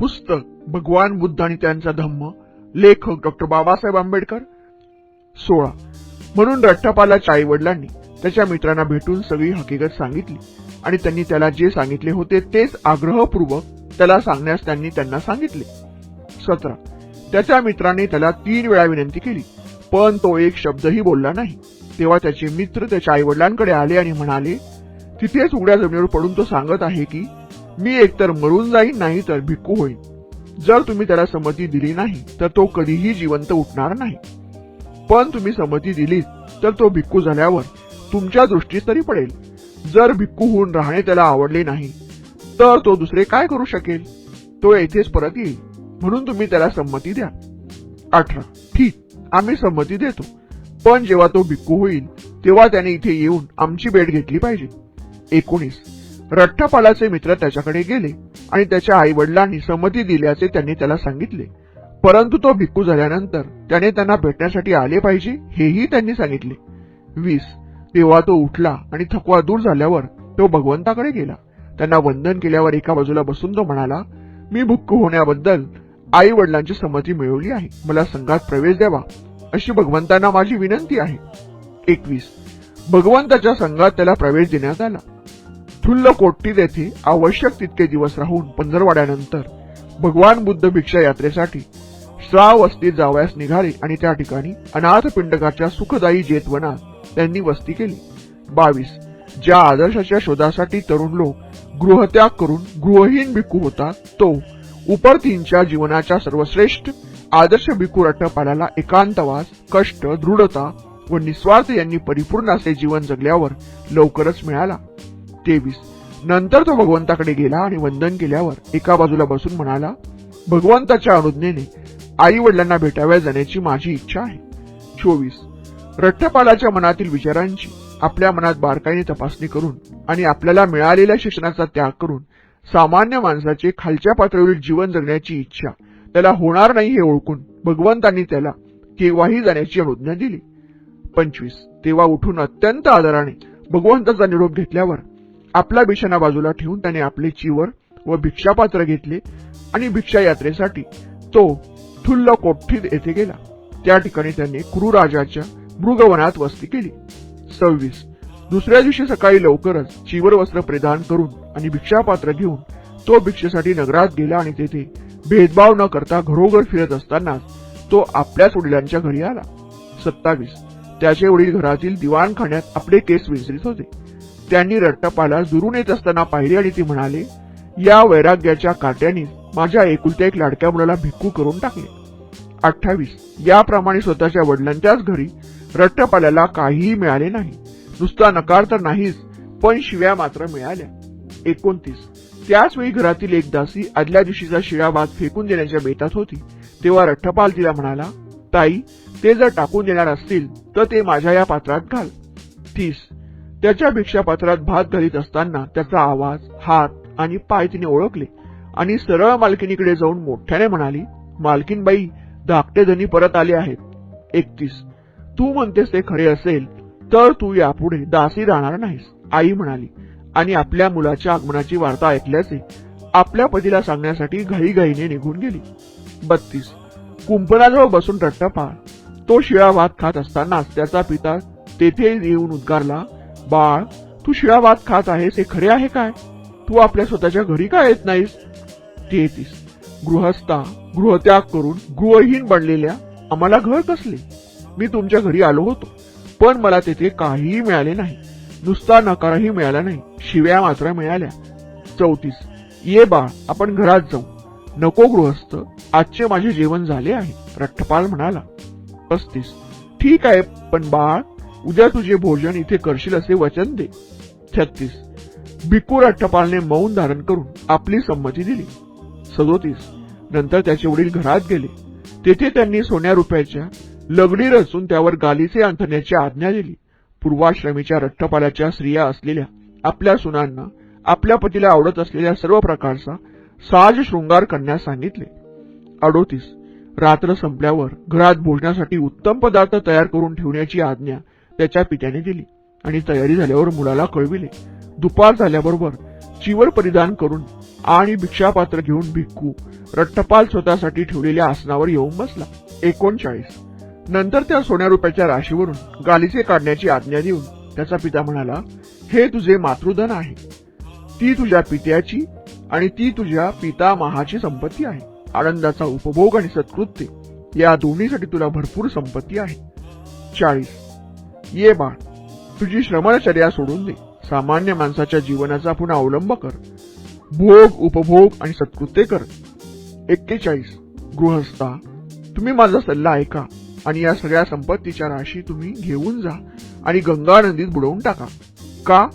पुस्तक भगवान बुद्ध आणि त्यांचा धम्म लेखक डॉक्टर बाबासाहेब आंबेडकर. सोळा. म्हणून रट्टापालाच्या आई वडिलांनी त्याच्या मित्रांना भेटून सगळी हकीकत सांगितली आणि त्यांनी त्याला जे सांगितले होते तेच आग्रहपूर्वक त्याला सांगण्यास त्यांनी त्यांना सांगितले. सतरा. त्याच्या मित्राने त्याला तीन वेळा विनंती केली पण तो एक शब्दही बोलला नाही. तेव्हा त्याचे मित्र त्याच्या आई वडिलांकडे आले आणि म्हणाले तिथेच उघड्या जमिनीवर पडून तो सांगत आहे की मी एकतर मरून जाईन नाही तर भिक्खू होईन. जर तुम्ही त्याला संमती दिली नाही तर तो कधीही जिवंत उठणार नाही. पण तुम्ही संमती दिलीत तर तो भिक्खू झाल्यावर तुमच्या दृष्टीस तरी पडेल. जर भिक्खू होऊन राहणे त्याला आवडले नाही तर तो दुसरे काय करू शकेल? तो येथेच परत येईल. म्हणून तुम्ही त्याला संमती द्या. अठरा. ठीक आम्ही संमती देतो. पण जेव्हा तो भिक्खू होईल तेव्हा त्याने इथे येऊन आमची भेट घेतली पाहिजे. एकोणीस. रठ्ठपालाचे मित्र त्याच्याकडे गेले आणि त्याच्या आई वडिलांनी संमती दिल्याचे त्यांनी त्याला सांगितले. परंतु तो भिक्खू झाल्यानंतर त्याने त्यांना भेटण्यासाठी आले पाहिजे हेही त्यांनी सांगितले. वीस तेव्हा तो उठला आणि थकवा दूर झाल्यावर तो भगवंताकडे गेला. त्यांना वंदन केल्यावर एका बाजूला बसून तो म्हणाला मी भुक्क होण्याबद्दल आई वडिलांची संमती मिळवली आहे. मला संघात प्रवेश द्यावा अशी भगवंतांना माझी विनंती आहे. एकवीस भगवंताच्या संघात त्याला प्रवेश देण्यात आला. थुल्ल कोट्टीत येथे आवश्यक तितके दिवस राहून पंधरवाड्यानंतर भगवान बुद्ध भिक्षा यात्रेसाठी श्रावस्तीत जावयास निघाले आणि त्या ठिकाणी अनाथ पिंडकाच्या सुखदायी जेतवनात त्यांनी वस्ती केली. बावीस. ज्या आदर्शाच्या शोधासाठी तरुण लोक गृहत्याग करून गृहहीन भिक्खू होतात तो उपरतींच्या जीवनाच्या सर्वश्रेष्ठ आदर्श भिक्खू रट्टपालाला एकांतवास कष्ट दृढता व निस्वार्थ यांनी परिपूर्ण असे जीवन जगल्यावर लवकरच मिळाला. तेवीस. नंतर तो भगवंताकडे गेला आणि वंदन केल्यावर एका बाजूला बसून म्हणाला भगवंताच्या अनुज्ञेने आई वडिलांना भेटाव्या जाण्याची माझी इच्छा आहे. चोवीस. रठ्ठपालाच्या मनातील विचारांची आपल्या मनात बारकाईने तपासणी करून आणि आपल्याला मिळालेल्या शिक्षणाचा त्याग करून सामान्य माणसाचे खालच्या पातळीवरील जीवन जगण्याची इच्छा त्याला होणार नाही हे ओळखून भगवंतांनी त्याला केव्हाही जाण्याची अनुज्ञा दिली. पंचवीस. तेव्हा उठून अत्यंत आदराने भगवंताचा निरोप घेतल्यावर आपला बिछाना बाजूला ठेवून त्याने आपले चिवर व भिक्षापात्र घेतले आणि भिक्षा यात्रेसाठी तो थुल्ल कोठ्ठीत येथे गेला. त्या ठिकाणी त्याने कुरुराजाच्या मृगवनात वस्ती केली. सव्वीस. दुसऱ्या दिवशी सकाळी लवकरच चिवर वस्त्र परिधान करून आणि भिक्षापात्र घेऊन तो भिक्षेसाठी नगरात गेला आणि तेथे भेदभाव न करता घरोघर फिरत असतानाच तो आपल्याच वडिलांच्या घरी आला. सत्तावीस. त्याचे वडील घरातील दिवाणखान्यात आपले केस विसरित होते. त्यांनी रट्टपाला दुरून येत असताना पाहिले आणि ते म्हणाले या वैराग्याच्या काट्याने माझ्या एकुलत्या एक लाडक्या मुलाला भिक्खू करून टाकले. अठ्ठावीस. याप्रमाणे स्वतःच्या वडिलांच्याच घरी रट्टपाल्याला काहीही मिळाले नाही. नुसता नकार तर नाहीच पण शिव्या मात्र मिळाल्या. एकोणतीस. त्याच वेळी घरातील एक दासी आदल्या दिवशीचा शिळा भात फेकून देण्याच्या बेतात होती. तेव्हा रठ्ठपाल तिला म्हणाला ताई ते जर टाकून देणार असतील तर ते माझ्या या पात्रात घाल. तीस. त्याच्या भिक्षापात्रात भात घालीत असताना त्याचा आवाज हात आणि पाय तिने ओळखले. आणि सरळ मालकिनीकडे जाऊन मोठ्याने म्हणाली मालकीनबाई धाकटे धनी परत आले आहेत. एकतीस तू म्हणतेस ते खरे असेल तर तू यापुढे दासी राहणार नाहीस आई म्हणाली. आणि आपल्या मुलाच्या आगमनाची वार्ता ऐकल्याचे आपल्या पतीला सांगण्यासाठी घाईघाईने निघून गेली. बत्तीस कुंपणाजवळ बसून रट्टपाळ. तो शिळा भात खात असतानाच त्याचा पिता तेथे येऊन उद्गारला बाळ तू शिळा भात खात आहेस हे खरे आहे काय? तू आपल्या स्वतःच्या घरी काय येत नाहीस? तेहतीस गृहस्था गृहत्याग करून गृहहीन बनलेल्या आम्हाला घर कसले? मी तुमच्या घरी आलो होतो पण मला तेथे काहीही मिळाले नाही. नुसता नकारही मिळाला नाही शिव्या मात्र मिळाल्या. चौतीस. ये बाळ आपण घरात जाऊ. नको गृहस्थ आजचे माझे जेवण झाले आहे रठ्ठपाल म्हणाला. पस्तीस. ठीक आहे पण बाळ उद्या तुझे भोजन इथे करशील असे वचन दे. छत्तीस. भिक्खू अट्टपालने मौन धारण करून आपली संमती दिली. सदोतीस. नंतर त्याचे वडील घरात गेले. तेथे त्यांनी सोन्या रुपयाच्या लगडी रचून त्यावर गालीचे अंथरण्याची आज्ञा दिली. पूर्वाश्रमीच्या रठ्ठपालाच्या स्त्रिया असलेल्या आपल्या सुनांना आपल्या पतीला आवडत असलेल्या सर्व प्रकारचा साज शृंगार करण्यास सांगितले. अडोतीस. रात्र संपल्यावर घरात भोजनासाठी उत्तम पदार्थ तयार करून ठेवण्याची आज्ञा त्याच्या पित्याने दिली. आणि तयारी झाल्यावर मुलाला कळविले. दुपार झाल्याबरोबर चिवर परिधान करून आणि भिक्षापात्र घेऊन भिक्खू रट्टपाल स्वतःसाठी ठेवलेल्या आसनावर येऊन बसला. एकोणचाळीस. नंतर त्या सोन्या रुपयाच्या राशीवरून गालिचे काढण्याची आज्ञा देऊन त्याचा पिता म्हणाला हे तुझे मातृधन आहे. ती तुझ्या पित्याची आणि ती तुझ्या पितामहाची संपत्ती आहे. आनंदाचा उपभोग आणि सत्कृत्य या दोन्हीसाठी तुला भरपूर संपत्ती आहे. चाळीस. ये बाळ तुझी श्रमणचर्या सोडून दे. सामान्य माणसाच्या जीवनाचा पुन्हा अवलंब कर. भोग उपभोग आणि सत्कृत्य कर. एक्केचाळीस. गृहस्था. तुम्ही माझा सल्ला ऐका आणि या सगळ्या संपत्तीच्या राशी तुम्ही घेऊन जा आणि गंगा नदीत बुडवून टाका. का?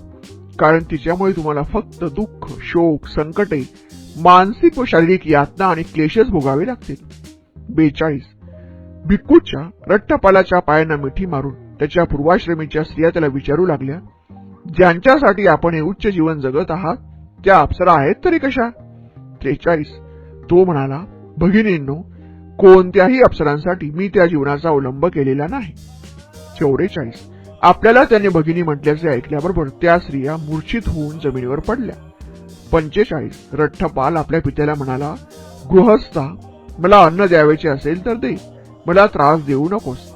कारण तिच्यामुळे तुम्हाला फक्त दुःख शोक संकटे मानसिक व शारीरिक यातना आणि क्लेशच भोगावे लागतील. बेचाळीस. भिक्कूच्या रट्टपालाच्या पायांना मिठी मारून त्याच्या पूर्वाश्रमीच्या स्त्रिया त्याला विचारू लागल्या ज्यांच्यासाठी आपण हे उच्च जीवन जगत आहात त्या अप्सरा आहेत तरी कशा? त्रेचाळीस. तो म्हणाला भगिनींनो कोणत्याही अप्सरांसाठी मी त्या जीवनाचा अवलंब केलेला नाही. चौवेचाळीस. आपल्याला त्याने भगिनी म्हटल्याचे ऐकल्याबरोबर त्या स्त्रिया मूर्छित होऊन जमिनीवर पडल्या. पंचेचाळीस. रठ्ठपाल आपल्या पित्याला म्हणाला गृहस्था मला अन्न द्यावेचे असेल तर दे. मला त्रास देऊ नकोस.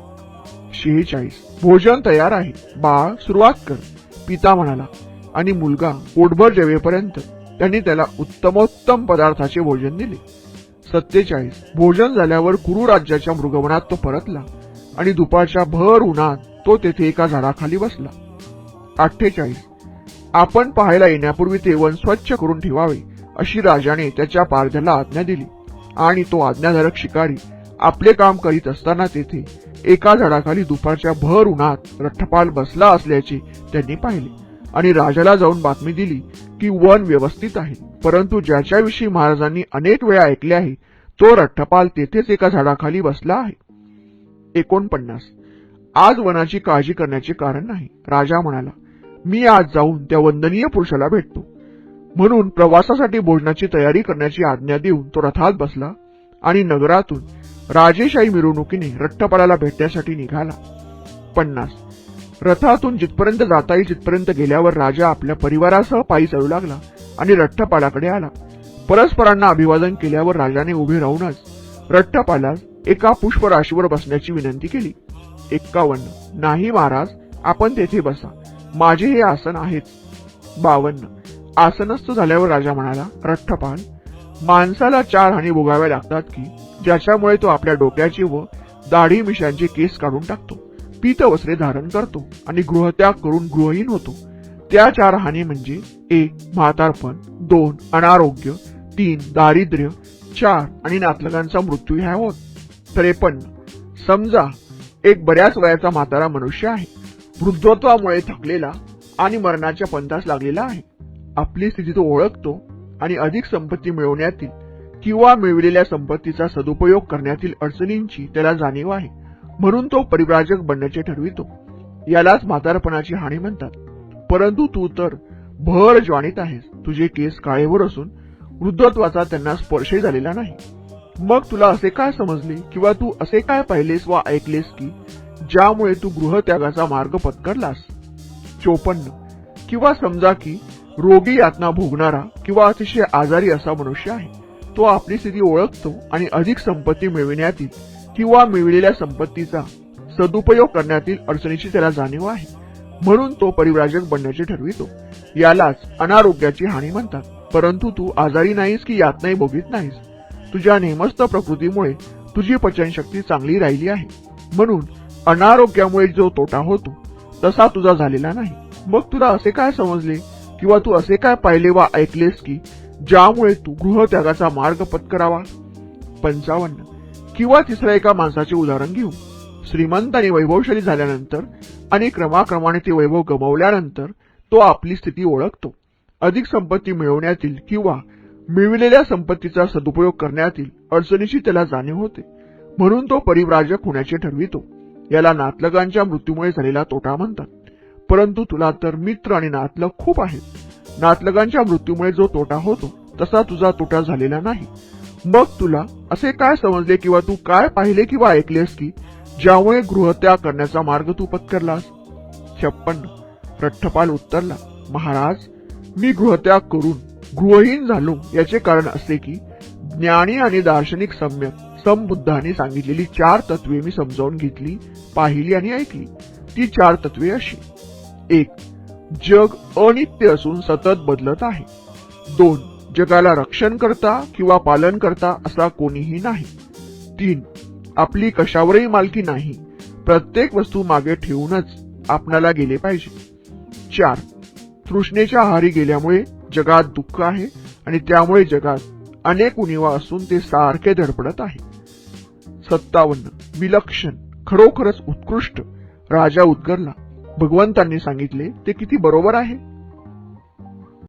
शेहेचाळीस भोजन तयार आहे. बाळ सुरुवात कर. पिता म्हणाला आणि मुलगा पोटभर जेवेपर्यंत त्यांनी त्याला उत्तमोत्तम पदार्थाचे भोजन दिले. सत्तेचाळीस. भोजन झाल्यावर कुरु राज्याच्या मृगवनात तो परतला आणि दुपारच्या भर उन्हात तो तेथे एका झाडाखाली बसला. अठ्ठेचाळीस. आपण पाहायला येण्यापूर्वी ते वन स्वच्छ करून ठेवावे अशी राजाने त्याच्या पारध्याला आज्ञा दिली. आणि तो आज्ञाधारक शिकारी आपले काम करीत असताना तेथे एका झाडाखाली दुपारच्या भर उन्हात रठ्ठपाल बसला असल्याचे त्यांनी पाहिले. आणि राजाला जाऊन बातमी दिली की वन व्यवस्थित आहे. परंतु ज्याच्याविषयी महाराजांनी अनेक वेळा ऐकले आहे तो रठ्ठपाल तेथेच एका झाडाखाली बसला आहे. एकोणपन्नास. आज वनाची काळजी करण्याचे कारण नाही. राजा म्हणाला मी आज जाऊन त्या वंदनीय पुरुषाला भेटतो. म्हणून प्रवासासाठी भोजनाची तयारी करण्याची आज्ञा देऊन तो रथात बसला आणि नगरातून राजेशाही मिरवणुकीने रट्टपालाला भेटण्यासाठी निघाला. पन्नास. रथातून जिथपर्यंत जाता येईल तिथपर्यंत गेल्यावर राजा आपल्या परिवारासह पायी चढू लागला आणि रट्टपालाकडे आला. परस्परांना अभिवादन केल्यावर राजाने उभे राहूनच रट्टपालास एका पुष्पराशीवर बसण्याची विनंती केली. एक्कावन्न. नाही महाराज आपण तेथे बसा. माझे हे आसन आहेच. बावन्न. आसनस्थ झाल्यावर राजा म्हणाला रठ्ठपाल माणसाला चार हानी भोगाव्या लागतात की? ज्याच्यामुळे तो आपल्या डोक्याची व दाढी मिशांचे केस काढून टाकतो. पीत वस्त्रे धारण करतो आणि गृहत्याग करून गृहहीन होतो. त्या चार हानी म्हणजे एक म्हातारपण दोन अनारोग्य तीन दारिद्र्य चार आणि नातलगांचा मृत्यू ह्या होत. त्रेपन्न. समजा एक बऱ्याच वयाचा म्हातारा मनुष्य आहे. वृद्धत्वामुळे थकलेला आणि मरणाच्या पंथास लागलेला आहे. आपली स्थिती तो ओळखतो आणि अधिक संपत्ती मिळवण्यातील किंवा मिळविलेल्या संपत्तीचा सदुपयोग करण्यातील अडचणींची त्याला जाणीव आहे. म्हणून तो परिव्राजक बनण्याचे ठरवितो. यालाच म्हातारपणाची हानी म्हणतात. परंतु तू तर भर ज्वानीत आहेस. तुझे केस काळेवर असून वृद्धत्वाचा त्यांना स्पर्शही झालेला नाही. मग तुला असे काय समजले किंवा तू असे काय पाहिलेस वा ऐकलेस की ज्यामुळे तू गृहत्यागाचा मार्ग पत्करलास? चोपन्न. किंवा समजा की रोगी यातना भोगणारा किंवा अतिशय आजारी असा मनुष्य आहे. तो आपली स्थिती ओळखतो आणि अधिक संपत्ती मिळविण्यातील किंवा मिळविलेल्या संपत्तीचा सदुपयोग करण्यातील अडचणीची त्याला जाणीव आहे. म्हणून तो परिव्राजक बनण्याचे ठरवितो. यालाच अनारोग्याची हानी म्हणतात. परंतु तू आजारी नाहीस की यातनाही भोगीत नाहीस. तुझ्या नेमस्त प्रकृतीमुळे तुझी पचनशक्ती चांगली राहिली आहे. म्हणून अनारोग्यामुळे जो तोटा होतो तसा तुझा झालेला नाही. मग तुला असे काय समजले? किंवा तू असे काय पाहिले वा ऐकलेस की ज्यामुळे तू गृहत्यागाचा मार्ग पत्करावा. पंचावन्न. किंवा तिसऱ्या एका माणसाचे उदाहरण घेऊ. श्रीमंत आणि वैभवशाली झाल्यानंतर आणि क्रमाक्रमाने ते वैभव गमावल्यानंतर तो आपली स्थिती ओळखतो. अधिक संपत्ती मिळवण्यातील किंवा मिळविलेल्या संपत्तीचा सदुपयोग करण्यातील अडचणीची त्याला जाणीव होते. म्हणून तो परिव्राजक होण्याचे ठरवितो. याला नातलगांच्या मृत्यूमुळे झालेला तोटा म्हणतात. परंतु तुला तर मित्र आणि नातलग खूप आहेत. नातलगांच्या मृत्यूमुळे जो तोटा होतो तसा तुझा तोटा झालेला नाही. मग तुला असे काय समजले किंवा तू काय पाहिले किंवा ऐकलेस की ज्यामुळे गृहत्याग करण्याचा मार्ग तू पत्करलास? छप्पन्न. रठ्ठपाल उत्तरला महाराज मी गृहत्याग करून गृहहीन झालो याचे कारण असे की ज्ञानी आणि दार्शनिक सम्यक समबुद्धाने सांगितलेली चार तत्वे मी समजावून घेतली पाहिली आणि ऐकली. ती चार तत्वे अशी. एक जग अनित्य असून सतत बदलत आहे. दोन जगाला रक्षण करता किंवा पालन करता असा कोणीही नाही. तीन आपली कशावरही मालकी नाही. प्रत्येक वस्तू मागे ठेवूनच आपणाला गेले पाहिजे. चार तृष्णेच्या आहारी गेल्यामुळे जगात दुःख आहे आणि त्यामुळे जगात अनेक उणीवा असून ते सारखे धडपडत आहे. सत्तावन्न विलक्षण खरोखरच उत्कृष्ट राजा उद्गरला. भगवंतांनी सांगितले ते किती बरोबर आहे?